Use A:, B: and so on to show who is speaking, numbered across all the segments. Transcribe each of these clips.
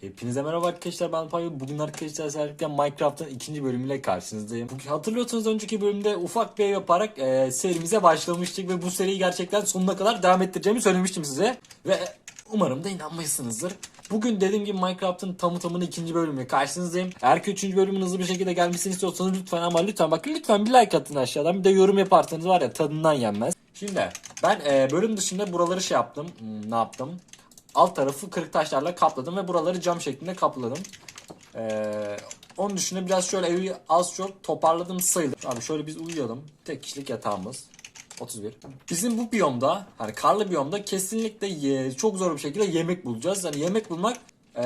A: Hepinize merhaba arkadaşlar ben Payo. Bugün arkadaşlar özellikle Minecraft'ın ikinci bölümüyle karşınızdayım. Bugün hatırlıyorsanız önceki bölümde ufak bir ev yaparak e, serimize başlamıştık ve bu seriyi gerçekten sonuna kadar devam ettireceğimi söylemiştim size. Ve umarım da inanmışsınızdır. Bugün dediğim gibi Minecraft'ın tamı tamına ikinci bölümüyle karşınızdayım. Eğer ki üçüncü bölümün hızlı bir şekilde gelmesini istiyorsanız lütfen ama lütfen bakın lütfen bir like atın aşağıdan. Bir de yorum yaparsanız var ya tadından yenmez. Şimdi ben e, bölüm dışında buraları şey yaptım. Hmm, ne yaptım? Alt tarafı kırık taşlarla kapladım ve buraları cam şeklinde kapladım. Ee, onun dışında biraz şöyle evi az çok toparladım sayılır. Abi şöyle biz uyuyalım. Tek kişilik yatağımız. 31. Bizim bu biyomda hani karlı biyomda kesinlikle ye- çok zor bir şekilde yemek bulacağız. Hani yemek bulmak ee,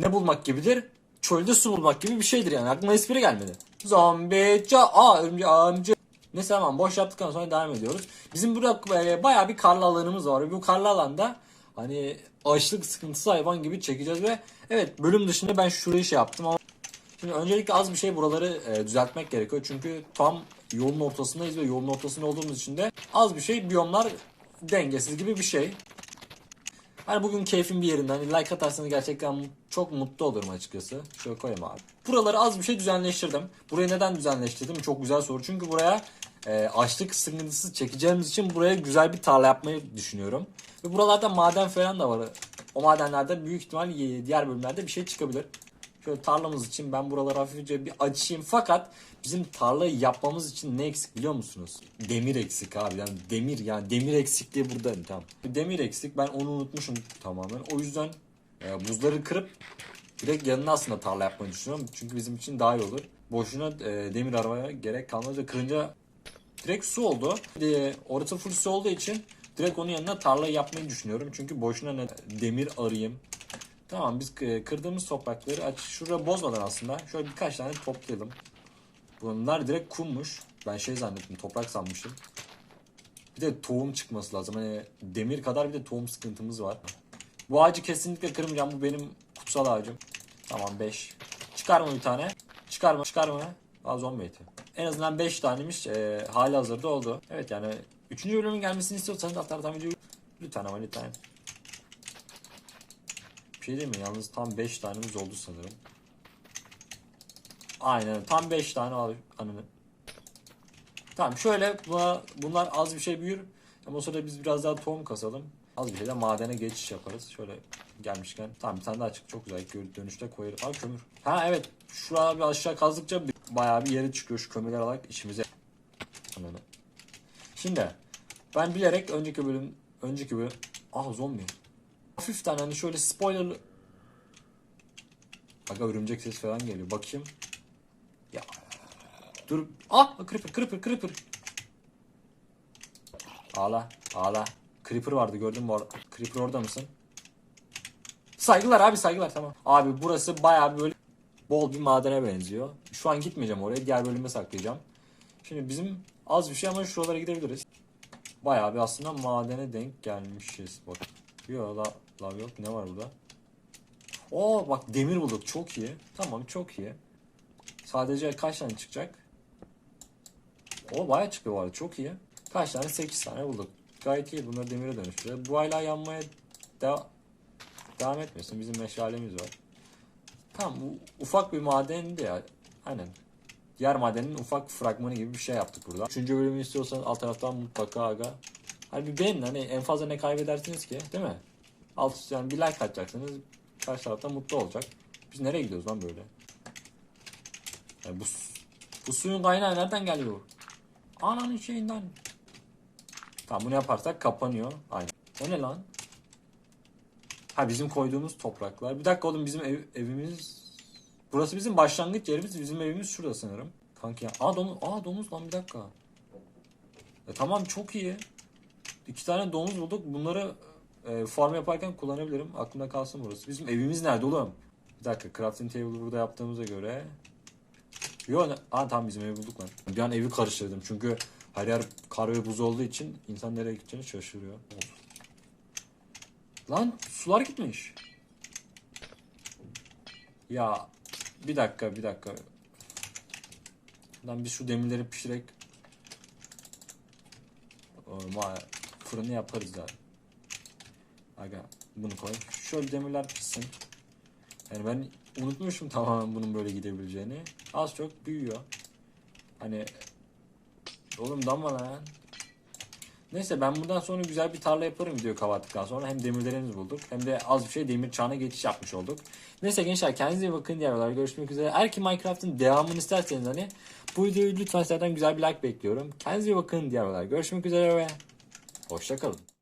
A: ne bulmak gibidir? Çölde su bulmak gibi bir şeydir yani. Aklıma espri gelmedi. Zombi ca aa örümcek amca. Neyse tamam boş yaptıktan sonra devam ediyoruz. Bizim burada e, bayağı bir karlı alanımız var. Bu karlı alanda hani açlık sıkıntısı hayvan gibi çekeceğiz ve evet bölüm dışında ben şurayı şey yaptım ama şimdi öncelikle az bir şey buraları e, düzeltmek gerekiyor. Çünkü tam yolun ortasındayız ve yolun ortasında olduğumuz için de az bir şey biyomlar dengesiz gibi bir şey. Hani bugün keyfim bir yerinde. Hani like atarsanız gerçekten çok mutlu olurum açıkçası. Şöyle koyayım abi. Buraları az bir şey düzenleştirdim. Burayı neden düzenleştirdim? Çok güzel soru. Çünkü buraya e, açlık sıkıntısı çekeceğimiz için buraya güzel bir tarla yapmayı düşünüyorum. Ve buralarda maden falan da var. O madenlerde büyük ihtimal e, diğer bölümlerde bir şey çıkabilir. Tarlamız için ben buraları hafifçe bir açayım. Fakat bizim tarlayı yapmamız için ne eksik biliyor musunuz? Demir eksik abi. Yani demir yani demir eksikliği burada. Tamam. Demir eksik. Ben onu unutmuşum tamamen. O yüzden e, buzları kırıp direkt yanına aslında tarla yapmayı düşünüyorum. Çünkü bizim için daha iyi olur. Boşuna e, demir aramaya gerek kalmaz kırınca direkt su oldu. E, orası full su olduğu için direkt onun yanına tarla yapmayı düşünüyorum. Çünkü boşuna ne demir arayayım. Tamam biz e, kırdığımız toprakları aç şuraya bozmadan aslında şöyle birkaç tane toplayalım. Bunlar direkt kummuş. Ben şey zannettim toprak sanmışım. Bir de tohum çıkması lazım. Hani demir kadar bir de tohum sıkıntımız var. Bu ağacı kesinlikle kırmayacağım. Bu benim kutsal ağacım. Tamam 5. Çıkarma bir tane. Çıkarma çıkarma. Aa zombi eti. En azından 5 tanemiş. E, hali hazırda oldu. Evet yani 3. bölümün gelmesini istiyorsanız alttan videoyu lütfen ama lütfen. Şey değil mi? Yalnız tam 5 tanemiz oldu sanırım. Aynen tam 5 tane al anını. Tamam şöyle buna, bunlar az bir şey büyür. Ama sırada biz biraz daha tohum kasalım. Az bir şey de madene geçiş yaparız. Şöyle gelmişken. Tamam bir tane daha çık. Çok güzel. Dönüşte koyarız. Abi kömür. Ha evet. Şuraya bir aşağı kazdıkça bayağı bir yere çıkıyor. Şu kömürler alarak işimize. Anladım. Şimdi ben bilerek önceki bölüm önceki bölüm ah zombi. Hafiften hani şöyle spoiler Aga örümcek ses falan geliyor. Bakayım. Ya. Dur. Ah creeper creeper creeper. Ağla ağla. Creeper vardı gördün mü? orada? Creeper orada mısın? Saygılar abi saygılar tamam. Abi burası bayağı bir böyle bol bir madene benziyor. Şu an gitmeyeceğim oraya. Diğer bölüme saklayacağım. Şimdi bizim az bir şey ama şuralara gidebiliriz. Bayağı bir aslında madene denk gelmişiz. Bak. Yok la, lav yok. Ne var burada? Oo bak demir bulduk. Çok iyi. Tamam çok iyi. Sadece kaç tane çıkacak? O bayağı çıkıyor var. Çok iyi. Kaç tane? 8 tane bulduk. Gayet iyi. Bunları demire dönüştürüyor. Bu hala yanmaya deva- devam etmesin. Bizim meşalemiz var. Tamam bu ufak bir madendi ya. Aynen. Diğer madenin ufak fragmanı gibi bir şey yaptık burada. Üçüncü bölümü istiyorsanız alt taraftan mutlaka aga. Hani bir beğenin hani en fazla ne kaybedersiniz ki değil mi? Alt yani bir like atacaksınız. Karşı tarafta mutlu olacak. Biz nereye gidiyoruz lan böyle? Yani bu, bu suyun kaynağı nereden geliyor? Ananın şeyinden. Tamam bunu yaparsak kapanıyor. Aynen. O ne lan? Ha bizim koyduğumuz topraklar. Bir dakika oğlum bizim ev, evimiz... Burası bizim başlangıç yerimiz. Bizim evimiz şurada sanırım. Kanki ya. Aa domuz, aa domuz lan bir dakika. E, tamam çok iyi. İki tane domuz bulduk. Bunları e, farm yaparken kullanabilirim. Aklımda kalsın burası. Bizim evimiz nerede oğlum? Bir dakika crafting table burada yaptığımıza göre. Yo? Aa tamam bizim evi bulduk lan. Bir an evi karıştırdım çünkü her yer kar ve buz olduğu için insan nereye gideceğini şaşırıyor. Lan sular gitmiş. Ya bir dakika bir dakika. Lan biz şu demirleri pişirek fırını yaparız abi. Aga bunu koy. Şöyle demirler pişsin. Yani ben unutmuşum tamamen bunun böyle gidebileceğini. Az çok büyüyor. Hani oğlum damla lan. Neyse ben bundan sonra güzel bir tarla yaparım video kapattıktan sonra. Hem demirlerimizi bulduk hem de az bir şey demir çağına geçiş yapmış olduk. Neyse gençler kendinize iyi bakın diğer görüşmek üzere. Eğer ki Minecraft'ın devamını isterseniz hani bu videoyu lütfen sizlerden güzel bir like bekliyorum. Kendinize iyi bakın diğer görüşmek üzere ve hoşçakalın.